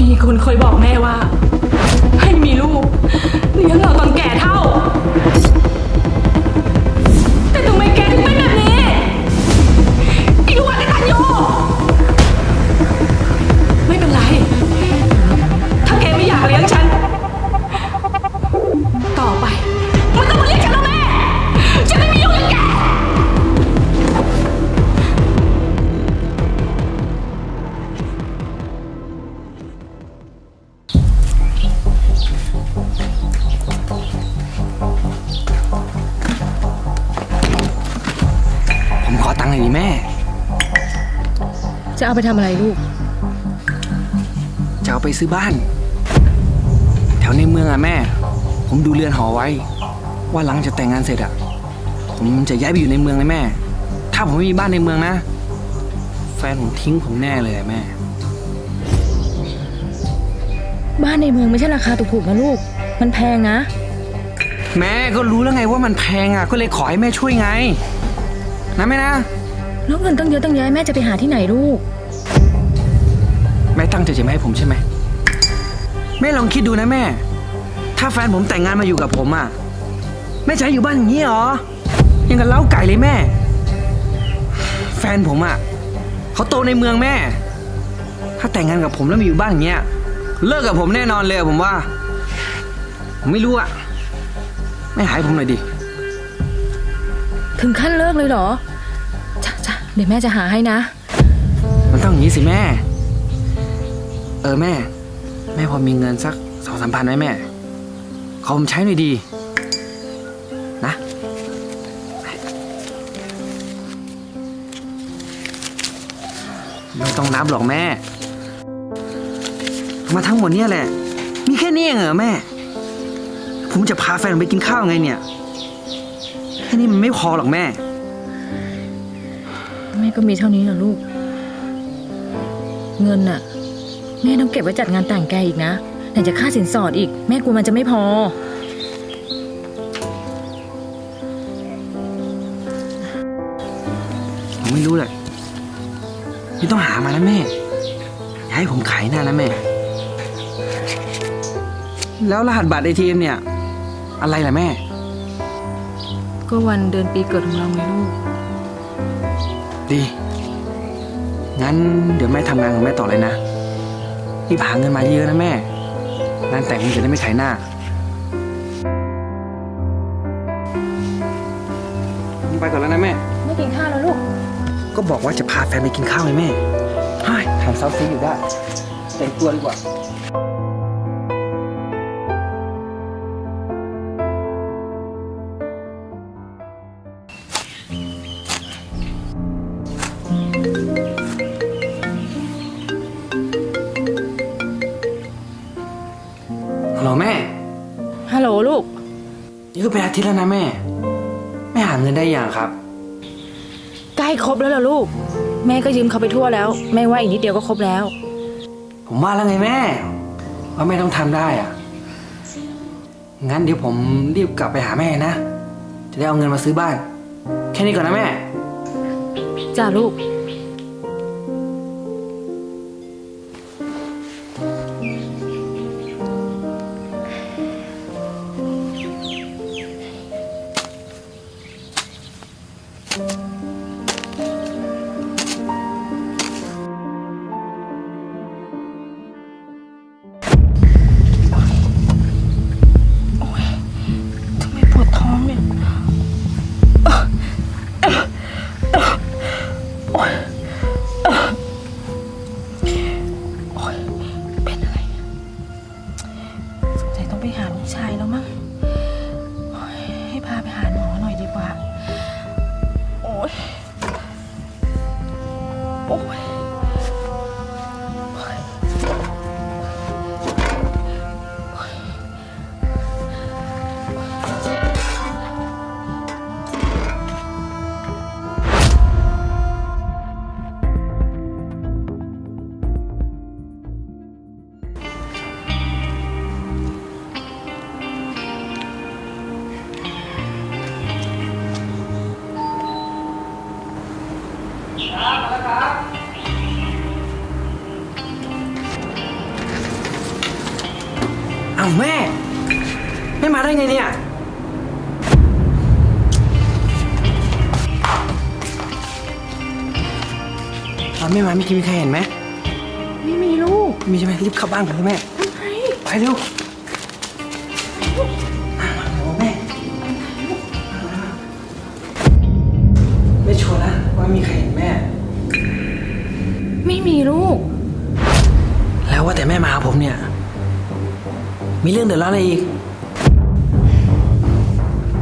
มีคนเคยบอกแม่ว่า ให้มีลูกเลี้ยงเราตอนแก่เท่า เอาไปทำอะไรลูก จะเอาไปซื้อบ้าน แถวในเมืองอะแม่ ผมดูเรือนหอไว้ ว่าหลังจากแต่งงานเสร็จอะผมจะย้ายไปอยู่ในเมืองเลยแม่ ถ้าผมไม่มีบ้านในเมืองนะ แฟนผมทิ้งผมแน่เลยอะแม่ บ้านในเมืองไม่ใช่ราคาถูกๆนะลูก มันแพงนะ แม่ก็รู้แล้วไงว่ามันแพงอะก็เลยขอให้แม่ช่วยไง นะแม่นะ แล้วเงินตั้งเยอะตั้งแยะแม่จะไปหาที่ไหนลูกแม่ตั้งใจจะไม่ให้ผมใช่ไหมแม่ลองคิดดูนะแม่ ถ้าแฟนผมแต่งงานมาอยู่กับผมอะแม่จะให้อยู่บ้านอย่างนี้เหรอยังกับเล้าไก่เลยแม่ แฟนผมอะเขาโตในเมืองแม่ ถ้าแต่งงานกับผมแล้วมาอยู่บ้านอย่างเงี้ยเลิกกับผมแน่นอนเลยอะผมว่า ผมไม่รู้อะแม่หายผมหน่อยดิถึงขั้นเลิกเลยเหรอจ้ะจ้ะเดี๋ยวแม่จะหาให้นะ มันต้องอย่างนี้สิแม่ เออแม่ แม่พอมีเงินสักสองสามพันไหมแม่ขอผมใช้หน่อยดี นะ ไม่ต้องนับหรอกแม่ มาทั้งหมดเนี่ยแหละ มีแค่นี้เองเหรอแม่ ผมจะพาแฟนผมไปกินข้าวไงเนี่ย แค่นี้มันไม่พอหรอกแม่ แม่ก็มีเท่านี้นะลูก เงินน่ะ แม่ต้องเก็บไว้จัดงานแต่งแกอีกนะไหนจะค่าสินสอดอีก แม่กลัวมันจะไม่พอ ผมไม่รู้เลยพี่ต้องหามานะแม่ อย่าให้ผมขายหน้านะแม่ แล้วรหัสบัตร ATM เนี่ย อะไรล่ะแม่ ก็วันเดือนปีเกิดของเราไงลูก ดี งั้นเดี๋ยวแม่ทำงานของแม่ต่อเลยนะ รีบหาเงินมาเยอะนะแม่ งานแต่งมันจะได้ไม่ขายหน้าผมไปก่อนแล้วนะแม่ ไม่กินข้าวแล้วลูก ก็บอกว่าจะพาแฟนไปกินข้าวไงแม่เฮ้ยทำเซาซีอยู่ได้ แต่งตัวดีกว่าฮัล นี่ก็เป็นอาทิตย์แล้วนะแม่ แม่หาเงินได้ยังครับ ใกล้ครบแล้วล่ะลูก แม่ก็ยืมเขาไปทั่วแล้ว แม่ว่าอีกนิดเดียวก็ครบแล้ว ผมว่าแล้วไงแม่ ว่าแม่ต้องทำได้อะงั้นเดี๋ยวผมรีบกลับไปหาแม่นะ จะได้เอาเงินมาซื้อบ้าน แค่นี้ก่อนนะแม่ จ้าลูก ทาวแม่ไม่มาได้ไงเนี่ย ตอนไม่มาเมื่อกี้มีใครเห็นไหม ไม่มีลูก มีใช่ไหมรีบเข้าบ้านกันเลยแม่ ไปเร็วโอ้แม่ไม่ชัวร์นะว่ามีใครเห็นแม่ ไม่มีลูก แล้วว่าแต่แม่มาหาผมเนี่ย มีเรื่องเดือดร้อนอะไรอีก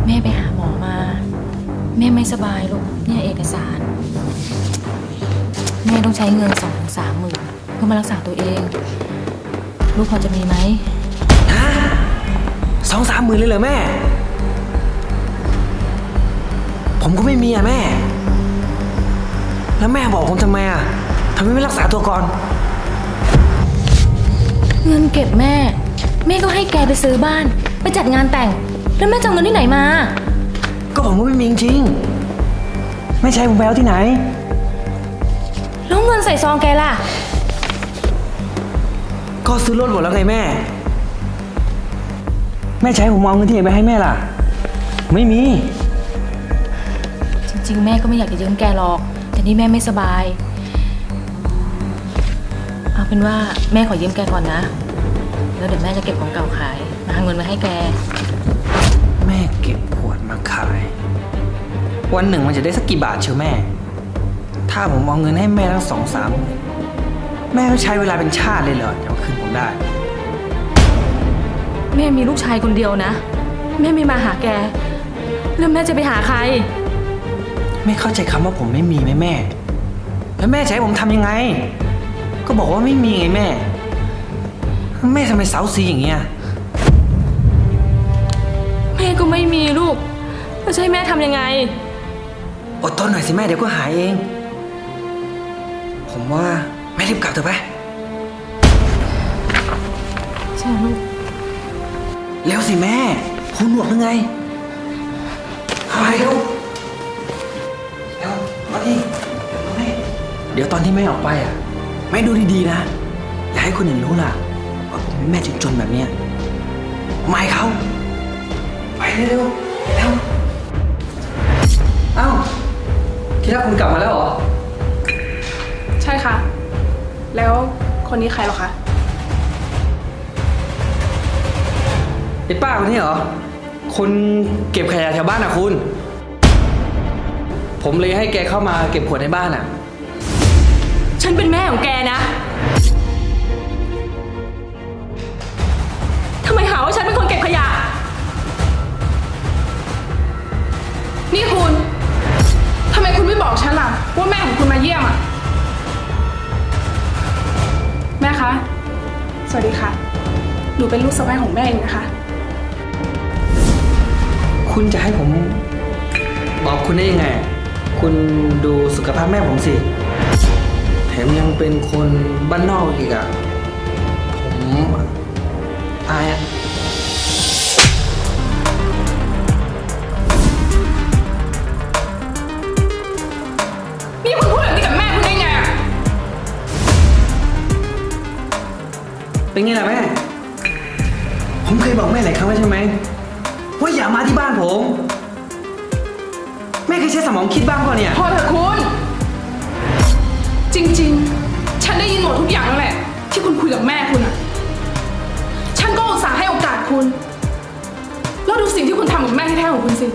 แม่ไปหาหมอมา แม่ไม่สบายลูก เนี่ยเอกสาร แม่ต้องใช้เงินสองถึงสามหมื่นเพื่อมารักษาตัวเอง ลูกพอจะมีไหมฮะสองสามหมื่นเลยเหรอแม่ ผมก็ไม่มีอะแม่ แล้วแม่บอกผมทำไมอะทำไมไม่รักษาตัวก่อน เงินเก็บแม่ แม่ก็ให้แกไปซื้อบ้าน ไปจัดงานแต่ง แล้วแม่จะเอาเงินที่ไหนมา ก็ผมก็ไม่มีจริงๆไม่ใช่ผมไปเอาที่ไหน แล้วเงินใส่ซองแกล่ะ ก็ซื้อรถหมดแล้วไงแม่ แม่ใช้ผมเอาเงินที่ไหนไปให้แม่ล่ะ ไม่มี จริงๆ แม่ก็ไม่อยากจะยืมแกหรอก แต่นี่แม่ไม่สบาย เอาเป็นว่าแม่ขอยืมแกก่อนนะ แล้วเดี๋ยวแม่จะเก็บของเก่าขาย มาหาเงินมาให้แก แม่เก็บขวดมาขาย วันหนึ่งมันจะได้สักกี่บาทเชียวแม่ ถ้าผมเอาเงินให้แม่ทั้งสองสามหมื่นแม่ก็ใช้เวลาเป็นชาติเลยเหรอจะมาคืนผมได้ แม่มีลูกชายคนเดียวนะ แม่ไม่มาหาแก แล้วแม่จะไปหาใคร ไม่เข้าใจคำว่าผมไม่มีไหมแม่ แล้วแม่จะให้ผมทำยังไง ก็บอกว่าไม่มีไงแม่ แม่ทำไมเสาซีอย่างเงี้ย แม่ก็ไม่มีลูกจะใช่แม่ทำยังไง อดทนหน่อยสิแม่เดี๋ยวก็หายเอง ผมว่าแม่รีบกลับเถอะไปใช่ลูก เร็วสิแม่หูหนวกหรือไงเอาไปเร็วเร็วมาดิเร็วแม่เดี๋ยวตอนที่แม่ออกไปอะ แม่ดูดีๆนะ อย่าให้คนอื่นรู้ล่ะ ว่าผมเป็นแม่จนๆแบบเนี้ยไม่เขาไปเร็วๆเร็วเอ้าที่รักคุณกลับมาแล้วเหรอ ใช่ค่ะ แล้วคนนี้ใครเหรอคะ ไอ้ป้าคนนี้เหรอ คนเก็บขยะแถวบ้านอะคุณ ผมเลยให้แกเข้ามาเก็บขวดในบ้านอะ ฉันเป็นแม่ของแกนะาว่าฉันเป็นคนเก็บขยะ นี่คุณทำไมคุณไม่บอกฉันล่ะ ว่าแม่ของคุณมาเยี่ยมอะ แม่คะ สวัสดีค่ะ หนูเป็นลูกสะใภ้ของแม่เองนะคะ คุณจะให้ผมบอกคุณได้ยังไง คุณดูสุขภาพแม่ผมสิ แถมยังเป็นคนบ้านนอกอีกอะผมอายอะ เป็นไงล่ะแม่ ผมเคยบอกแม่หลายครั้งแล้วใช่ไหมว่าอย่ามาที่บ้านผม แม่เคยใช้สมองคิดบ้างเปล่าเนี่ย พอเถอะคุณ จริงๆ ฉันได้ยินหมดทุกอย่างแล้วแหละ ที่คุณคุยกับแม่คุณอะฉันก็อุตส่าห์ให้โอกาสคุณ แล้วดูสิ่งที่คุณทำกับแม่แท้ๆของคุณสิ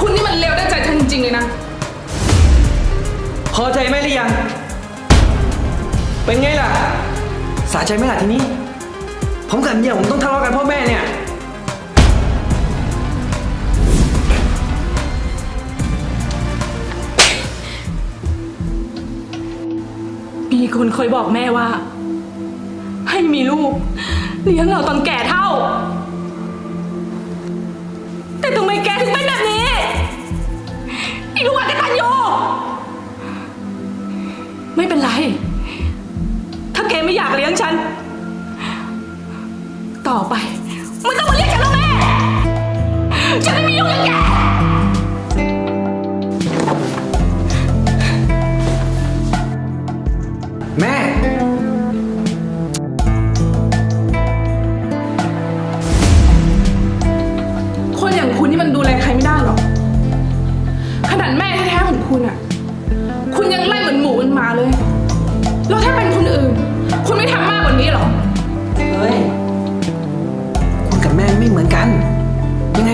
คุณนี่มันเลวได้ใจฉันจริงๆเลยนะ พอใจไหมหรือยัง เป็นไงล่ะ สาใจไหมล่ะทีนี้ ผมกับเมียผมต้องทะเลาะกันพ่อแม่เนี่ย มีคนเคยบอกแม่ว่า ให้มีลูก เลี้ยงเราตอนแก่เท่า แต่ทำไมแกถึงเป็นแบบนี้อีลูกอักตันยูไม่เป็นไร ไม่อยากเลี้ยงฉัน ต่อไป ไม่ต้องมาเรียกฉันว่าแม่ ฉันไม่มีลูกอย่างแก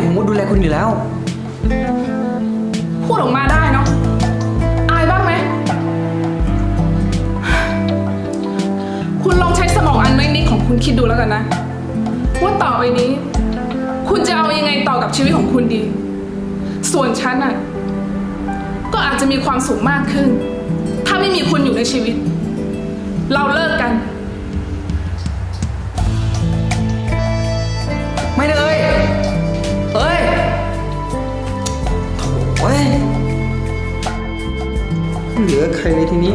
ผมดูแลคนอยู่แล้ว พูดออกมาได้เนาะ อายบ้างไหม คุณลองใช้สมองอันไม่นิดของคุณคิดดูแล้วกันนะ ว่าต่อไปนี้ คุณจะเอายังไงต่อกับชีวิตของคุณดี ส่วนฉันอะ ก็อาจจะมีความสุขมากขึ้น ถ้าไม่มีคุณอยู่ในชีวิต เราเลิกกัน เหลือใครเลยทีนี้